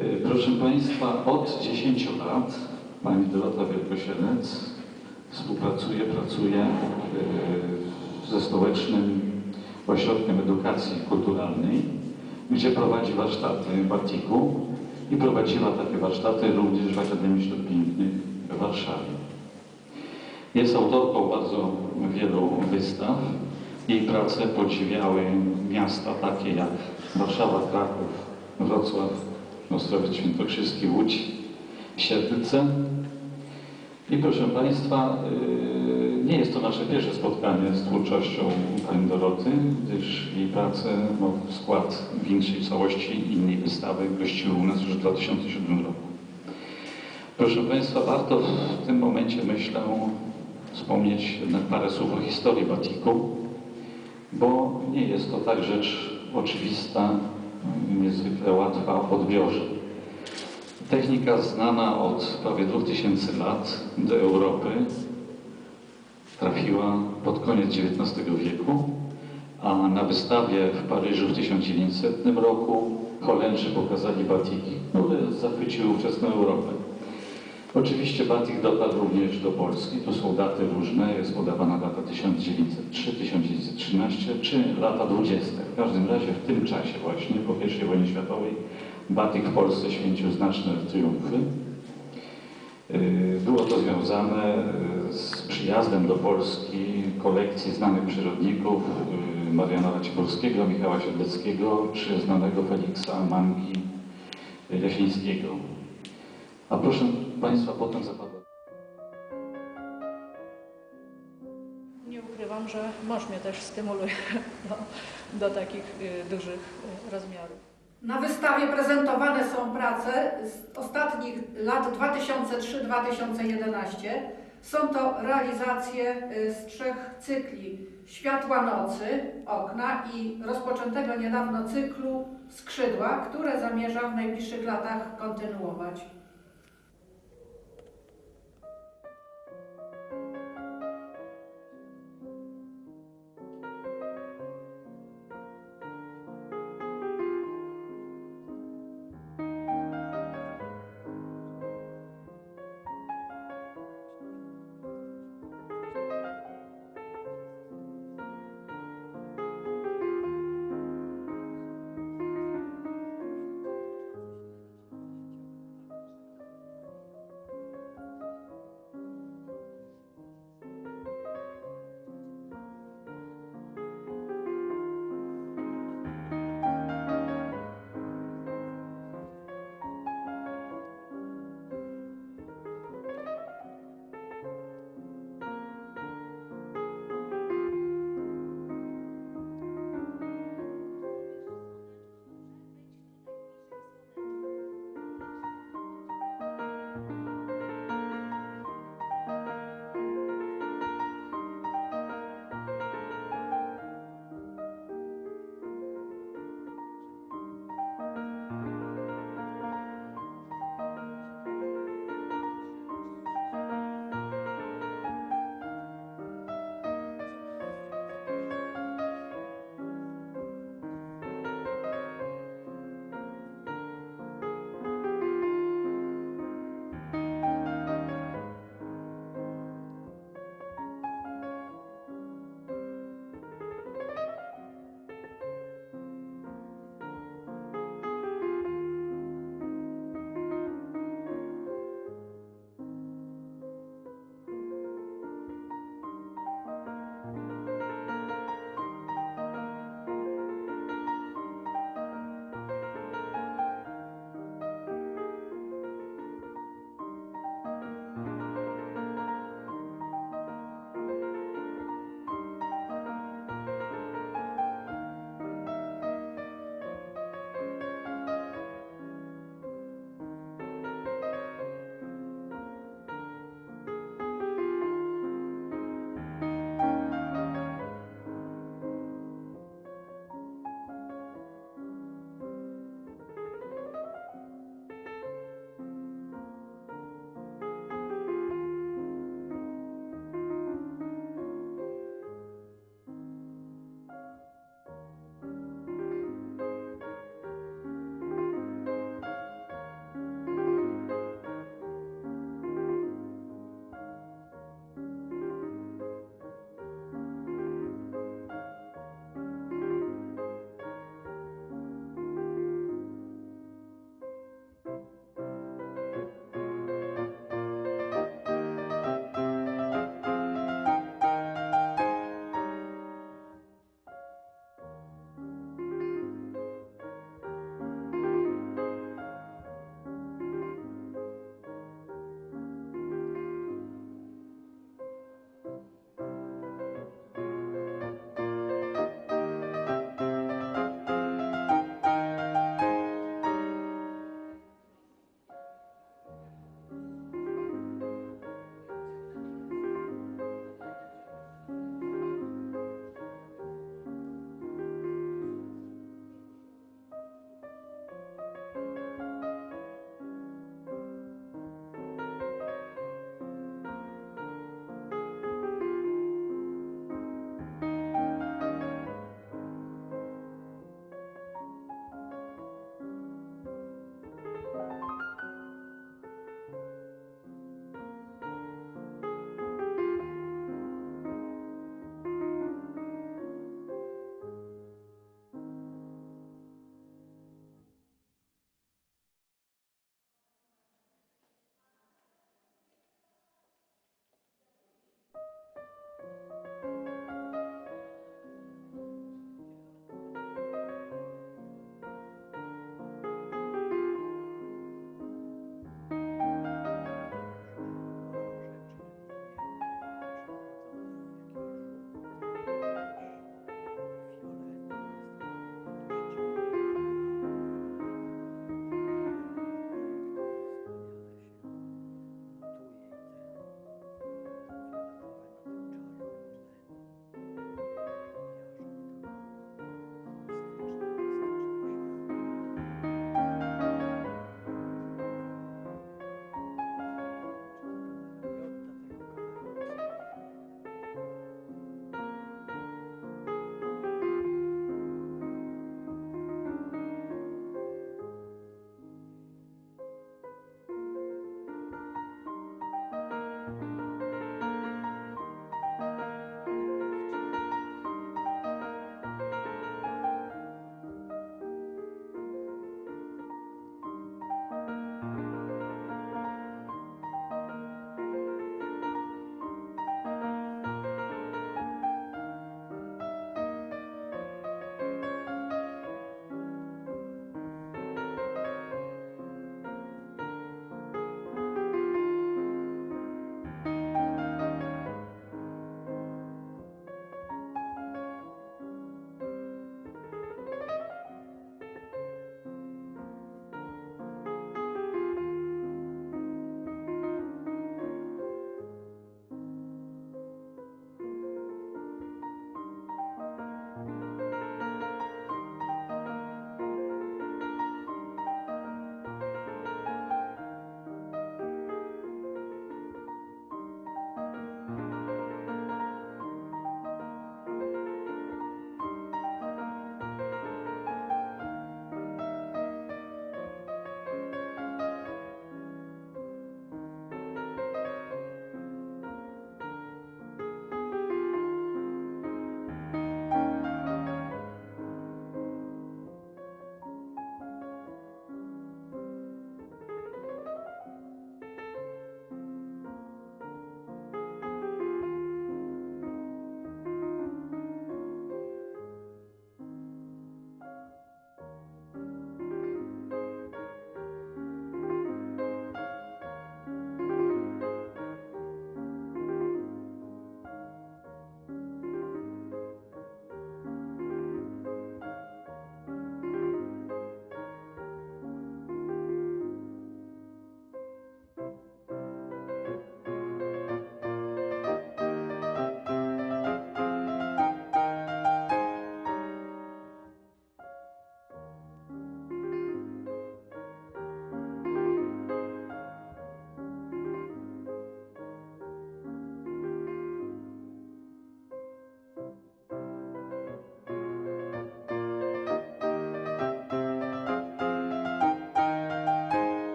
Y, Proszę Państwa, od 10 lat Pani Dorota Wielkosielec współpracuje, pracuje y, ze Stołecznym Ośrodkiem Edukacji Kulturalnej, gdzie prowadzi warsztaty batiku i prowadziła takie warsztaty również w Akademii Sztuk Pięknych w Warszawie. Jest autorką bardzo wielu wystaw. Jej prace podziwiały miasta takie jak Warszawa, Kraków, Wrocław, Ostrowiec Świętokrzyski, Łódź, Siedlce. I proszę Państwa, yy, nie jest to nasze pierwsze spotkanie z twórczością Pani Doroty, gdyż jej prace, no, skład większej całości innej wystawy gościły u nas już w 2007 roku. Proszę Państwa, warto w tym momencie, myślę, wspomnieć jednak parę słów o historii batiku, bo nie jest to tak rzecz oczywista, niezwykle łatwa w odbiorze. Technika znana od prawie 2000 lat do Europy trafiła pod koniec XIX wieku, a na wystawie w Paryżu w 1900 roku Holendrzy pokazali batiki, które zachwyciły ówczesną Europę. Oczywiście batik dotarł również do Polski. Tu są daty różne. Jest podawana data 1903, 1913 czy lata 20. W każdym razie w tym czasie właśnie, po I wojnie światowej, batik w Polsce święcił znaczne triumfy. Yy, Było to związane yy, z przyjazdem do Polski kolekcji znanych przyrodników yy, Mariana Raciborskiego, Michała Siedleckiego czy znanego Feliksa Mangi Jasińskiego. A proszę Państwa, potem zapada. Ukrywam, że mąż mnie też stymuluje do, do takich y, dużych y, rozmiarów. Na wystawie prezentowane są prace z ostatnich lat 2003-2011. Są to realizacje y, z trzech cykli Światła nocy, okna i rozpoczętego niedawno cyklu Skrzydła, które zamierzam w najbliższych latach kontynuować.